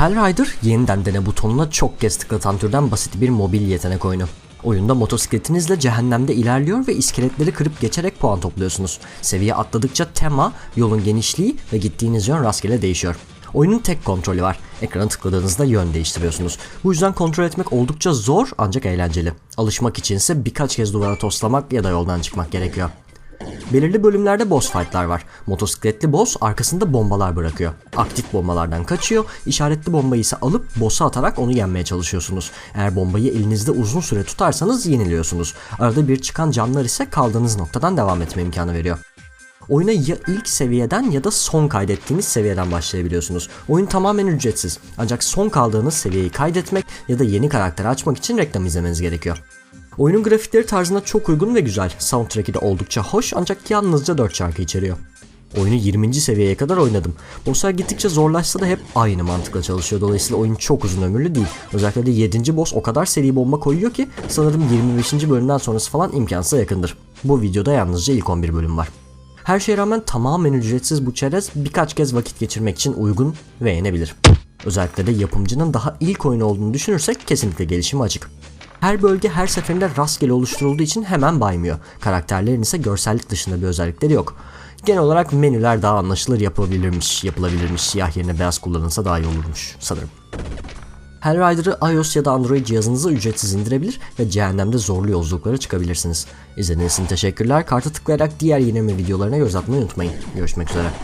Hellrider yeniden dene butonuna çok kez tıklatan türden basit bir mobil yetenek oyunu. Oyunda motosikletinizle cehennemde ilerliyor ve iskeletleri kırıp geçerek puan topluyorsunuz. Seviye atladıkça tema, yolun genişliği ve gittiğiniz yön rastgele değişiyor. Oyunun tek kontrolü var. Ekrana tıkladığınızda yön değiştiriyorsunuz. Bu yüzden kontrol etmek oldukça zor ancak eğlenceli. Alışmak içinse birkaç kez duvara toslamak ya da yoldan çıkmak gerekiyor. Belirli bölümlerde boss fight'lar var. Motosikletli boss arkasında bombalar bırakıyor. Aktif bombalardan kaçıyor, işaretli bombayı ise alıp boss'a atarak onu yenmeye çalışıyorsunuz. Eğer bombayı elinizde uzun süre tutarsanız yeniliyorsunuz. Arada bir çıkan canlar ise kaldığınız noktadan devam etme imkanı veriyor. Oyuna ya ilk seviyeden ya da son kaydettiğiniz seviyeden başlayabiliyorsunuz. Oyun tamamen ücretsiz. Ancak son kaldığınız seviyeyi kaydetmek ya da yeni karakteri açmak için reklam izlemeniz gerekiyor. Oyunun grafikleri tarzına çok uygun ve güzel. Soundtrack'i de oldukça hoş ancak yalnızca 4 şarkı içeriyor. Oyunu 20. seviyeye kadar oynadım. Bosslar gittikçe zorlaşsa da hep aynı mantıkla çalışıyor. Dolayısıyla oyun çok uzun ömürlü değil. Özellikle de 7. boss o kadar seri bomba koyuyor ki sanırım 25. bölümden sonrası falan imkansıza yakındır. Bu videoda yalnızca ilk 11 bölüm var. Her şeye rağmen tamamen ücretsiz bu çerez birkaç kez vakit geçirmek için uygun ve yenebilir. Özellikle de yapımcının daha ilk oyun olduğunu düşünürsek kesinlikle gelişimi açık. Her bölge her seferinde rastgele oluşturulduğu için hemen baymıyor. Karakterlerin ise görsellik dışında bir özellikleri yok. Genel olarak menüler daha anlaşılır yapılabilirmiş, yapılabilirmiş. Siyah yerine beyaz kullanılsa daha iyi olurmuş sanırım. Hellrider'ı iOS ya da Android cihazınıza ücretsiz indirebilir ve cehennemde zorlu yolculuklara çıkabilirsiniz. İzlediğiniz için teşekkürler. Karta tıklayarak diğer yenileme videolarına göz atmayı unutmayın. Görüşmek üzere.